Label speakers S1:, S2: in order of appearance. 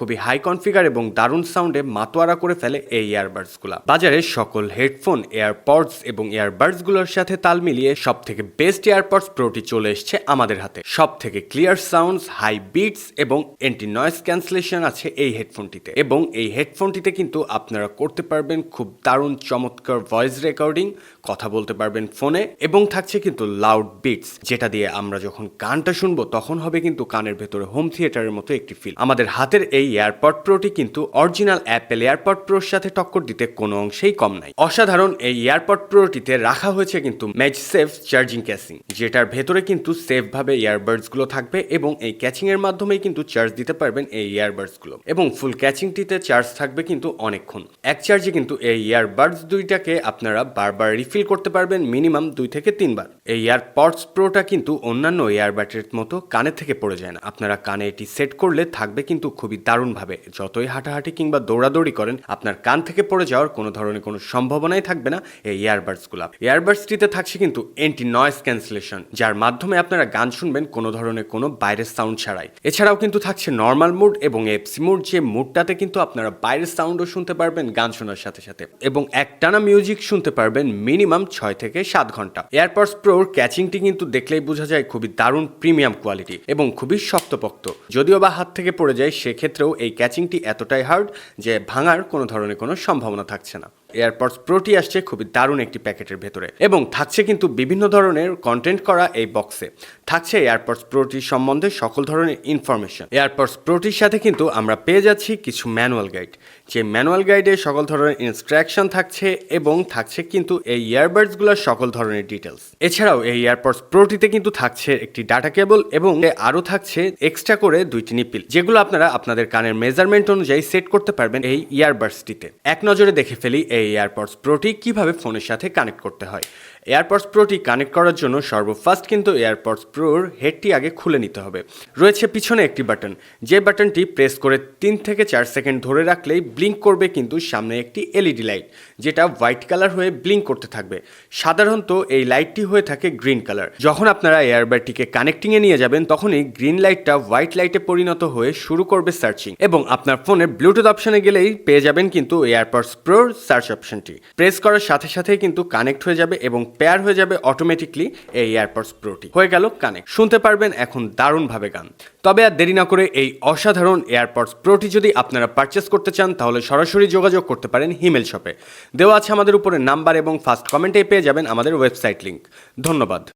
S1: খুবই high configure এবং দারুণ সাউন্ডে মাতোয়ারা করে ফেলে এই ইয়ারবাডসগুলো বাজারে সকল হেডফোন এয়ারপডস এবং ইয়ারবাডসগুলোর সাথে তাল মিলিয়ে সব থেকে বেস্ট এয়ারপডস প্রোটি চলে এসছে আমাদের হাতে। সব থেকে ক্লিয়ার সাউন্ডস হাই বিটস এবং এন্টি নয়েজ ক্যান্সেলেশন আছে এই হেডফোনটিতে এবং এই হেডফোনটিতে কিন্তু আপনারা করতে পারবেন খুব দারুণ চমৎকার ভয়েস রেকর্ডিং কথা বলতে পারবেন ফোনে এবং থাকছে কিন্তু লাউড বিটস যেটা দিয়ে আমরা যখন গানটা শুনব তখন হবে কিন্তু কানের ভেতরে হোম থিয়েটারের মতো একটি ফিল আমাদের হাতের এই এয়ারপড প্রোটি কিন্তু অরিজিনাল অ্যাপেল এয়ারপড প্রোর সাথে টক্কর দিতে কোনো অংশেই কম নাই। অসাধারণ এই এয়ারপড প্রোটিতে রাখা হয়েছে কিন্তু ম্যাচ সেফ চার্জিং ক্যাসিং যেটার ভেতরে কিন্তু সেফ ভাবে ইয়ারবাডসগুলো থাকবে এবং এই ক্যাচিং এর মাধ্যমেই কিন্তু চার্জ দিতে পারবেন এই ইয়ারবাডসগুলো এবং ফুল ক্যাচিংটিতে চার্জ থাকবে কিন্তু অনেকক্ষণ। এক চার্জে কিন্তু এই ইয়ারবাডস দুইটাকে আপনারা বারবার রিফিল করতে পারবেন মিনিমাম দুই থেকে তিনবার। এই ইয়ারপডস প্রোটা কিন্তু অন্যান্য ইয়ারবাডের মতো কানে থেকে পড়ে যায় না। আপনারা কানে এটি সেট করলে থাকবে কিন্তু খুবই দারুণভাবে। যতই হাঁটাহাঁটি কিংবা দৌড়াদৌড়ি করেন, আপনার কান থেকে পড়ে যাওয়ার কোনো ধরনের কোনো সম্ভাবনাই থাকবে না এই ইয়ারবাডসগুলো ইয়ারবাডসটিতে থাকছে কিন্তু এন্টি নয়েজ ক্যান্সেলেশন যার মাধ্যমে আপনারা গান শুনবেন কোনো ধরনের কোনো বাইরের সাউন্ড ছাড়াই। এছাড়াও কিন্তু থাকছে নর্মাল মুড এবং এফসি মুড যে মুডটাতে কিন্তু আপনারা বাইরের সাউন্ডও শুনতে পারবেন গান শোনার সাথে সাথে। এবং একটানা মিউজিক শুনতে পারবেন মিনিমাম ছয় থেকে সাত ঘণ্টা। এয়ারপডস প্রোর ক্যাচিংটি কিন্তু দেখলেই বোঝা যায় খুবই দারুণ প্রিমিয়াম কোয়ালিটি এবং খুবই শক্তপোক্ত। যদিও বা হাত থেকে পড়ে যায় সেক্ষেত্রেও এই ক্যাচিংটি এতটাই হার্ড যে ভাঙার কোনো ধরনের কোনো সম্ভাবনা থাকছে না। এয়ারপডস প্রোটি আসছে খুবই দারুণ একটি প্যাকেটের ভেতরে। এবং থাকছে কিন্তু বিভিন্ন ধরনের কন্টেন্ট করা এই বক্সে থাকছে এয়ারপডস প্রোটি সম্বন্ধে সকল ধরনের ইনফরমেশন এয়ারপডস প্রোটির সাথে কিন্তু আমরা পেয়ে যাচ্ছি কিছু ম্যানুয়াল গাইড যে ম্যানুয়াল গাইডে সকল ধরনের ইনস্ট্রাকশন থাকছে এবং থাকছে কিন্তু এই ইয়ারবাডসগুলোর সকল ধরনের ডিটেলস এছাড়াও এই এয়ারপডস প্রোটিতে কিন্তু থাকছে একটি ডাটা কেবল এবং আরও থাকছে এক্সট্রা করে দুইটি নিপিল যেগুলো আপনারা আপনাদের কানের মেজারমেন্ট অনুযায়ী সেট করতে পারবেন এই ইয়ারবাডসটিতে এক নজরে দেখে ফেলি এই এয়ারপডস প্রোটি কীভাবে ফোনের সাথে কানেক্ট করতে হয়? এয়ারপডস প্রোটি কানেক্ট করার জন্য সর্বফার্স্ট কিন্তু এয়ারপডস প্রোর হেডটি আগে খুলে নিতে হবে। রয়েছে পিছনে একটি বাটন যে বাটনটি প্রেস করে তিন থেকে চার সেকেন্ড ধরে রাখলেই ব্লিঙ্ক করবে কিন্তু সামনে একটি এলইডি লাইট যেটা হোয়াইট কালার হয়ে ব্লিঙ্ক করতে থাকবে। সাধারণত এই লাইটটি হয়ে থাকে গ্রিন কালার যখন আপনারা এয়ারবাডটিকে কানেক্টিংয়ে নিয়ে যাবেন, তখনই গ্রিন লাইটটা হোয়াইট লাইটে পরিণত হয়ে শুরু করবে সার্চিং এবং আপনার ফোনে ব্লুটুথ অপশনে গেলেই পেয়ে যাবেন কিন্তু এয়ারপডস প্রোর সার্চ অপশনটি প্রেস করার সাথে সাথে কিন্তু কানেক্ট হয়ে যাবে এবং পেয়ার হয়ে যাবে অটোমেটিকলি এই এয়ারপডস প্রোটি হয়ে গেল কানেক্ট শুনতে পারবেন এখন দারুণভাবে গান। তবে আর দেরি না করে এই অসাধারণ এয়ারপডস প্রোটি যদি আপনারা পারচেস করতে চান, তাহলে সরাসরি যোগাযোগ করতে পারেন হিমেল শপে। দেওয়া আছে আমাদের উপরে নাম্বার এবং ফার্স্ট কমেন্টে পেয়ে যাবেন আমাদের ওয়েবসাইট লিঙ্ক ধন্যবাদ।